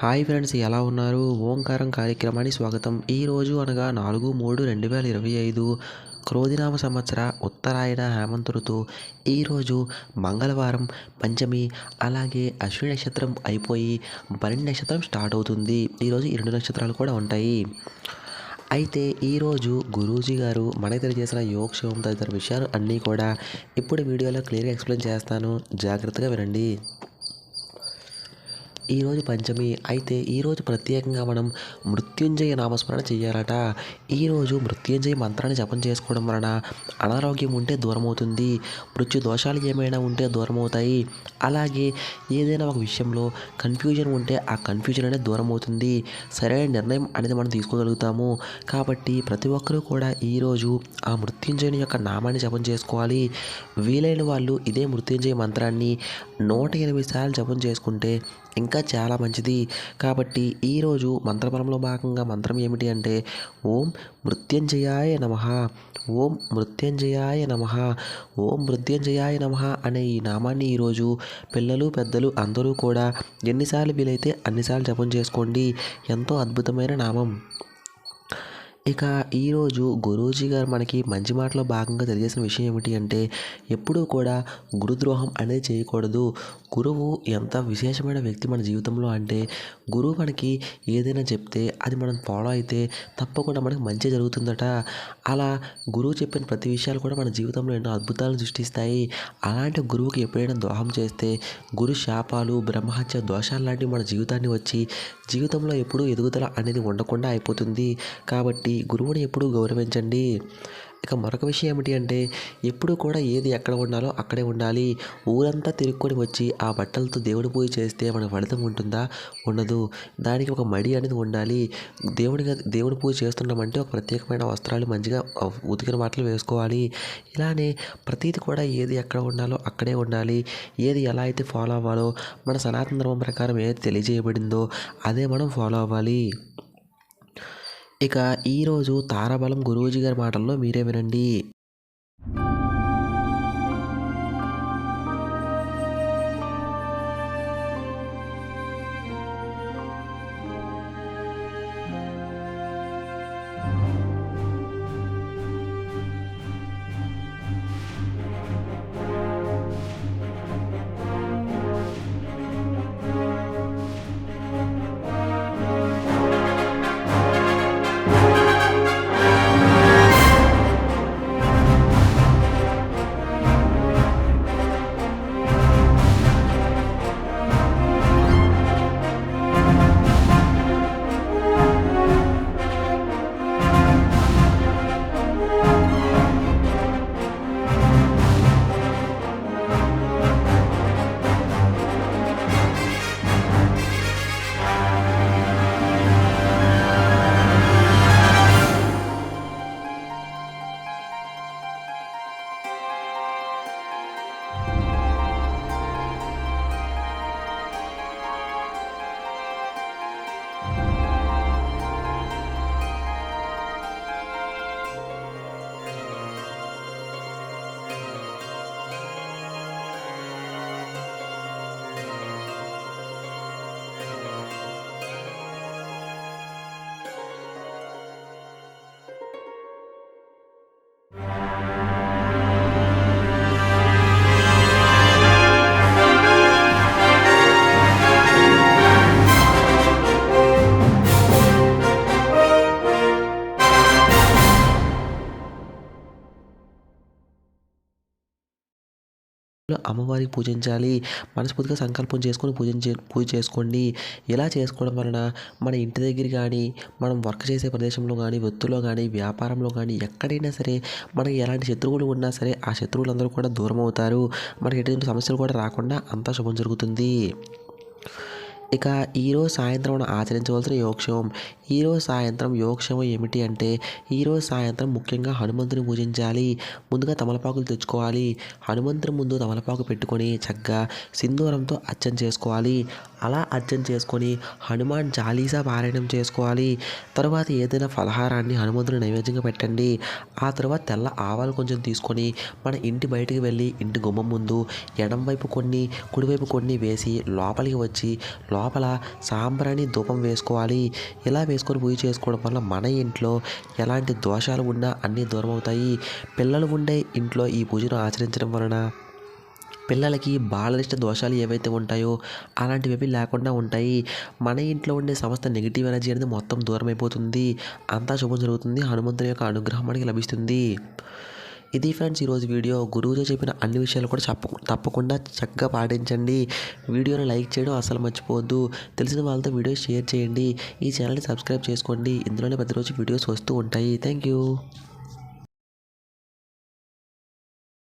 Hi friends ఎలా ఉన్నారు? ఓంకారం కార్యక్రమానికి స్వాగతం. ఈరోజు అనగా నాలుగు మూడు రెండు వేల ఇరవై ఐదు క్రోధినామ సంవత్సర ఉత్తరాయణ హేమంత ఋతువు ఈరోజు మంగళవారం పంచమి అలాగే అశ్విని నక్షత్రం అయిపోయి భరణి నక్షత్రం స్టార్ట్ అవుతుంది. ఈరోజు ఈ రెండు నక్షత్రాలు కూడా ఉంటాయి. అయితే ఈరోజు గురూజీ గారు మనకి తెలియజేసిన యోగక్షేమం తదితర విషయాలు అన్నీ కూడా ఇప్పుడు వీడియోలో క్లియర్గా ఎక్స్ప్లెయిన్ చేస్తాను. జాగ్రత్తగా వినండి. ఈరోజు పంచమి. అయితే ఈరోజు ప్రత్యేకంగా మనం మృత్యుంజయ నామస్మరణ చేయాలట. ఈరోజు మృత్యుంజయ మంత్రాన్ని జపం చేసుకోవడం వలన అనారోగ్యం ఉంటే దూరం అవుతుంది మృత్యు దోషాలు ఏమైనా ఉంటే దూరం అవుతాయి అలాగే ఏదైనా ఒక విషయంలో కన్ఫ్యూజన్ ఉంటే ఆ కన్ఫ్యూజన్ అనేది దూరం అవుతుంది సరైన నిర్ణయం అనేది మనం తీసుకోగలుగుతాము. కాబట్టి ప్రతి ఒక్కరూ కూడా ఈరోజు ఆ మృత్యుంజయుని యొక్క నామాన్ని జపం చేసుకోవాలి. వీలైన వాళ్ళు ఇదే మృత్యుంజయ మంత్రాన్ని నూట ఎనిమిది సార్లు జపం చేసుకుంటే ఇంకా చాలా మంచిది. కాబట్టి ఈరోజు మంత్రబలంలో భాగంగా మంత్రం ఏమిటి అంటే ఓం మృత్యంజయాయ నమ ఓం మృత్యంజయాయ నమ ఓం మృత్యంజయాయ నమ అనే ఈ నామాన్ని ఈరోజు పిల్లలు పెద్దలు అందరూ కూడా ఎన్నిసార్లు వీలైతే అన్నిసార్లు జపం చేసుకోండి. ఎంతో అద్భుతమైన నామం. ఇక ఈరోజు గురూజీ గారు మనకి మంచి మాటలో భాగంగా తెలియజేసిన విషయం ఏమిటి అంటే ఎప్పుడూ కూడా గురుద్రోహం అనేది చేయకూడదు. గురువు ఎంత విశేషమైన వ్యక్తి మన జీవితంలో అంటే గురువు మనకి ఏదైనా చెప్తే అది మనం ఫాలో అయితే తప్పకుండా మనకి మంచి జరుగుతుందట. అలా గురువు చెప్పిన ప్రతి విషయాలు కూడా మన జీవితంలో ఎన్నో అద్భుతాలను సృష్టిస్తాయి. అలాంటి గురువుకి ఎప్పుడైనా ద్రోహం చేస్తే గురు శాపాలు బ్రహ్మహత్య దోషాలు లాంటివి మన జీవితాన్ని వచ్చి జీవితంలో ఎప్పుడూ ఎదుగుదల అనేది ఉండకుండా అయిపోతుంది. కాబట్టి గురువుని ఎప్పుడూ గౌరవించండి. ఇక మరొక విషయం ఏమిటి అంటే ఎప్పుడు కూడా ఏది ఎక్కడ ఉండాలో అక్కడే ఉండాలి. ఊరంతా తిరుక్కొని వచ్చి ఆ బట్టలతో దేవుడి పూజ చేస్తే మనకు ఫలితం ఉంటుందా? ఉండదు. దానికి ఒక మడి అనేది ఉండాలి. దేవుడి దేవుడి పూజ చేస్తున్నామంటే ఒక ప్రత్యేకమైన వస్త్రాలు మంచిగా ఉతికిన బట్టలు వేసుకోవాలి. ఇలానే ప్రతీది కూడా ఏది ఎక్కడ ఉండాలో అక్కడే ఉండాలి. ఏది ఎలా అయితే ఫాలో అవ్వాలో మన సనాతన ధర్మం ప్రకారం ఏది తెలియజేయబడిందో అదే మనం ఫాలో అవ్వాలి. ఇక ఈరోజు తారాబలం గురూజీ గారి మాటల్లో మీరే వినండి. అమ్మవారికి పూజించాలి. మనస్ఫూర్తిగా సంకల్పం చేసుకొని పూజించే పూజ చేసుకోండి. ఇలా చేసుకోవడం వలన మన ఇంటి దగ్గర కానీ మనం వర్క్ చేసే ప్రదేశంలో కానీ వృత్తిలో కానీ వ్యాపారంలో కానీ ఎక్కడైనా సరే మనకి ఎలాంటి శత్రువులు ఉన్నా సరే ఆ శత్రువులందరూ కూడా దూరం అవుతారు మనకి ఎటువంటి సమస్యలు కూడా రాకుండా అంతా శుభం జరుగుతుంది. ఇక ఈరోజు సాయంత్రం మనం ఆచరించవలసిన యోగక్షేమం. ఈరోజు సాయంత్రం యోగక్షేమం ఏమిటి అంటే ఈరోజు సాయంత్రం ముఖ్యంగా హనుమంతుని పూజించాలి. ముందుగా తమలపాకులు తెచ్చుకోవాలి. హనుమంతుని ముందు తమలపాకు పెట్టుకొని చక్కగా సింధూరంతో అర్చన చేసుకోవాలి. అలా అర్చన చేసుకొని హనుమాన్ చాలీసా పారాయణం చేసుకోవాలి. తర్వాత ఏదైనా ఫలహారాన్ని హనుమంతుని నైవేద్యంగా పెట్టండి. ఆ తర్వాత తెల్ల ఆవాలు కొంచెం తీసుకొని మన ఇంటి బయటికి వెళ్ళి ఇంటి గుమ్మం ముందు ఎడం వైపు కొన్ని కుడివైపు కొన్ని వేసి లోపలికి వచ్చి లోపల సాంబ్రాణి ధూపం వేసుకోవాలి. ఇలా వేసుకొని పూజ చేసుకోవడం వల్ల మన ఇంట్లో ఎలాంటి దోషాలు ఉన్నా అన్నీ దూరం అవుతాయి పిల్లలు ఉండే ఇంట్లో ఈ పూజను ఆచరించడం వలన పిల్లలకి బాలనిష్ట దోషాలు ఏవైతే ఉంటాయో అలాంటివి లేకుండా ఉంటాయి. మన ఇంట్లో ఉండే సమస్త నెగిటివ్ ఎనర్జీ అనేది మొత్తం దూరం అయిపోతుంది అంతా శుభం జరుగుతుంది. హనుమంతుని యొక్క అనుగ్రహం మనకి లభిస్తుంది. ఇది ఫ్రెండ్స్ ఈరోజు వీడియో. గురువుతో చెప్పిన అన్ని విషయాలు కూడా చెప్ప తప్పకుండా చక్కగా పాటించండి. వీడియోని లైక్ చేయడం అసలు మర్చిపోవద్దు. తెలిసిన వాళ్ళతో వీడియో షేర్ చేయండి. ఈ ఛానల్ని సబ్స్క్రైబ్ చేసుకోండి. ఇందులోనే ప్రతిరోజు వీడియోస్ వస్తూ ఉంటాయి. Thank you